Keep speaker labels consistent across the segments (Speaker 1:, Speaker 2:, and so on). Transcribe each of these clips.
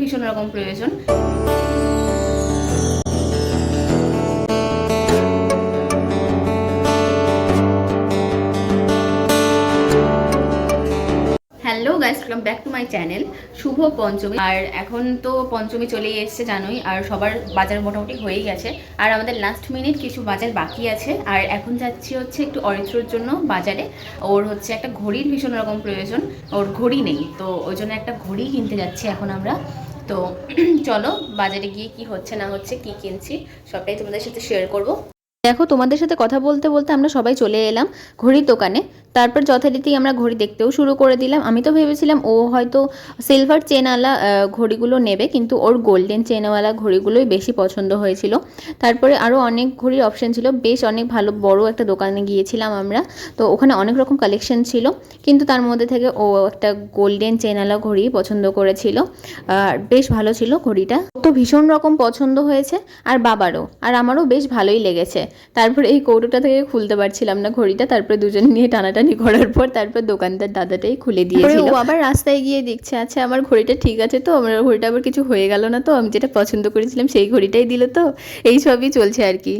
Speaker 1: ভীষণ রকম প্রয়োজন। Guys welcome back to my channel শুভ পঞ্চমী। আর এখন তো পঞ্চমী চলেই এসছে, জানোই, আর সবার বাজার মোটামুটি হয়েই গেছে। আর আমাদের লাস্ট মিনিট কিছু বাজার বাকি আছে। আর এখন যাচ্ছি হচ্ছে একটু অরিত্রর জন্য বাজারে। ওর হচ্ছে একটা ঘড়ির ভীষণ রকম প্রয়োজন, ওর ঘড়ি নেই, তো ওই জন্য একটা ঘড়ি কিনতে যাচ্ছি এখন আমরা। তো চলো, বাজারে গিয়ে কি হচ্ছে না হচ্ছে, কি কিনছি, সবটাই তোমাদের সাথে শেয়ার করব। দেখো, তোমাদের সাথে কথা বলতে বলতে আমরা সবাই চলে এলাম ঘড়ির দোকানে। তারপর যথারীতি আমরা ঘড়ি দেখতেও শুরু করে দিলাম। আমি তো ভেবেছিলাম ও হয়তো সিলভার চেনওয়ালা ঘড়িগুলো নেবে, কিন্তু ওর গোল্ডেন চেনওয়ালা ঘড়িগুলোই বেশি পছন্দ হয়েছিল। তারপরে আরও অনেক ঘড়ির অপশন ছিল। বেশ অনেক ভালো, বড় একটা দোকানে গিয়েছিলাম আমরা। তো ওখানে অনেক রকম কালেকশন ছিল, কিন্তু তার মধ্যে থেকে ও একটা গোল্ডেন চেনওয়ালা ঘড়ি পছন্দ করেছিল। আর বেশ ভালো ছিল ঘড়িটা। তো ভীষণ রকম পছন্দ হয়েছে, আর বাবারও। আর আমারও বেশ ভালোই লেগেছে। তারপর এই কৌটোটা থেকে খুলতে পারছিলাম না ঘড়িটা, তারপরে দুজন নিয়ে টানাটানি করার পর তারপর দোকানদার দাদাটাই খুলে দিয়েছিল ও আবার রাস্তায় গিয়ে দেখছে আচ্ছা আমার ঘড়িটা ঠিক আছে তো আমার ঘড়িটা আবার কিছু হয়ে গেল না তো আমি যেটা পছন্দ করেছিলাম সেই ঘড়িটাই দিল তো। এই সবই চলছে আর কি।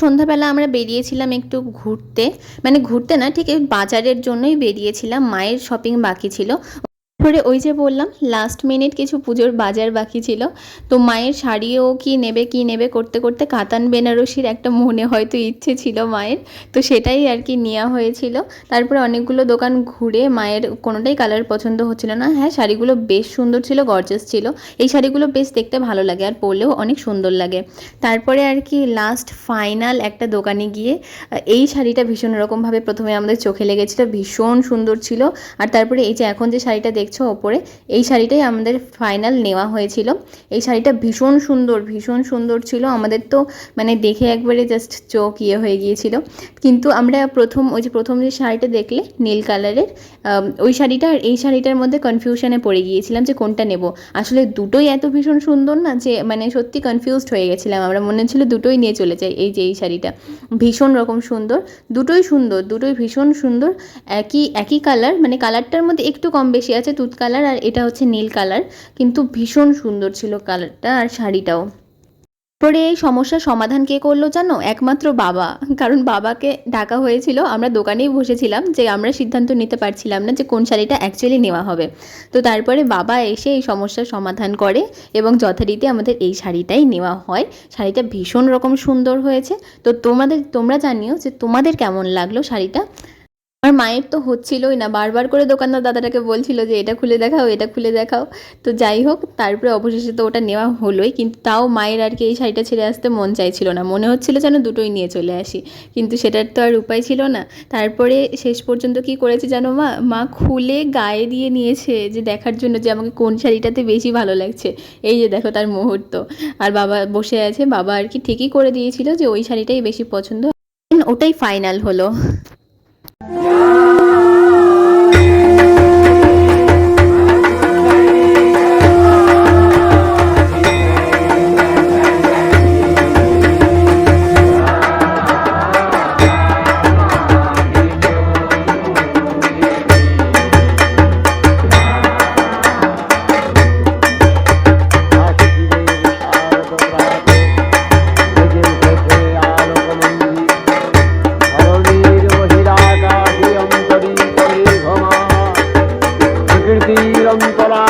Speaker 1: সন্ধ্যাবেলা আমরা বেরিয়েছিলাম একটু ঘুরতে। মানে ঘুরতে না, ঠিক বাজারের জন্যই বেরিয়েছিলাম। মায়ের শপিং বাকি ছিল। তারপরে ওই যে বললাম লাস্ট মিনিট কিছু পুজোর বাজার বাকি ছিল। তো মায়ের শাড়িও কি নেবে কি নেবে করতে করতে কাতান বেনারসির একটা মনে হয়তো ইচ্ছে ছিল মায়ের। তো সেটাই আর কি নেওয়া হয়েছিল। তারপরে অনেকগুলো দোকান ঘুরে মায়ের কোনোটাই কালার পছন্দ হচ্ছিল না। হ্যাঁ শাড়িগুলো বেশ সুন্দর ছিল গর্জাস ছিল। এই শাড়িগুলো বেশ দেখতে ভালো লাগে আর পরলেও অনেক সুন্দর লাগে। তারপরে আর কি লাস্ট ফাইনাল একটা দোকানে গিয়ে, এই শাড়িটা ভীষণ রকমভাবে প্রথমে আমাদের চোখে লেগেছিল, ভীষণ সুন্দর ছিল। আর তারপরে এই যে এখন যে শাড়িটা দেখছ ওপরে, এই শাড়িটাই আমাদের ফাইনাল নেওয়া হয়েছিল। এই শাড়িটা ভীষণ সুন্দর ভীষণ সুন্দর ছিল। আমাদের তো মানে দেখে একবারে জাস্ট চোখ ইয়ে হয়ে গিয়েছিল। কিন্তু আমরা প্রথম, ওই যে প্রথম যে শাড়িটা দেখলে, নীল কালারের ওই শাড়িটা আর এই শাড়িটার মধ্যে কনফিউশনে পড়ে গিয়েছিলাম যে কোনটা নেব। আসলে দুটোই এত ভীষণ সুন্দর না যে মানে সত্যি কনফিউজড হয়ে গেছিলাম আমরা। মনে হচ্ছিল দুটোই নিয়ে চলে যাই এই যে, এই শাড়িটা। ভীষণ রকম সুন্দর, দুটোই সুন্দর, দুটোই ভীষণ সুন্দর। একই একই কালার মানে কালারটার মধ্যে একটু কম বেশি আছে তুত কালার আর এটা হচ্ছে নীল কালার। কিন্তু ভীষণ সুন্দর ছিল কালারটা আর শাড়িটাও। পরে এই সমস্যার সমাধান কে করল জানো? একমাত্র বাবা। কারণ বাবাকে ডাকা হয়েছিল, আমরা দোকানেই বসেছিলাম যে আমরা সিদ্ধান্ত নিতে পারছিলাম না যে কোন শাড়িটা অ্যাকচুয়ালি নেওয়া হবে। তো তারপরে বাবা এসে এই সমস্যার সমাধান করে এবং যথারীতি আমাদের এই শাড়িটাই নেওয়া হয়। শাড়িটা ভীষণ রকম সুন্দর হয়েছে। তো তোমাদের, তোমরা জানিও যে তোমাদের কেমন লাগল শাড়িটা? আমার মায়ের তো হচ্ছিলই না। বারবার করে দোকানদার দাদাটাকে বলছিল যে, এটা খুলে দেখাও, এটা খুলে দেখাও। তো যাই হোক, তারপরে অবশেষে তো ওটা নেওয়া হলোই। কিন্তু তাও মায়ের আর কি এই শাড়িটা ছেড়ে আসতে মন চাইছিল না। মনে হচ্ছিল যেন দুটোই নিয়ে চলে আসি। কিন্তু সেটার তো আর উপায় ছিল না। তারপরে শেষ পর্যন্ত কি করেছে জানো মা? মা খুলে গায়ে দিয়ে নিয়েছে যে, দেখার জন্য যে, আমাকে কোন শাড়িটাতে বেশি ভালো লাগছে? এই যে দেখো তার মুহূর্ত। আর বাবা বসে আছে। বাবা আর কি ঠিকই করে দিয়েছিল যে, ওই শাড়িটাই বেশি পছন্দ। ওটাই ফাইনাল হলো। 啊。নিরন্তরা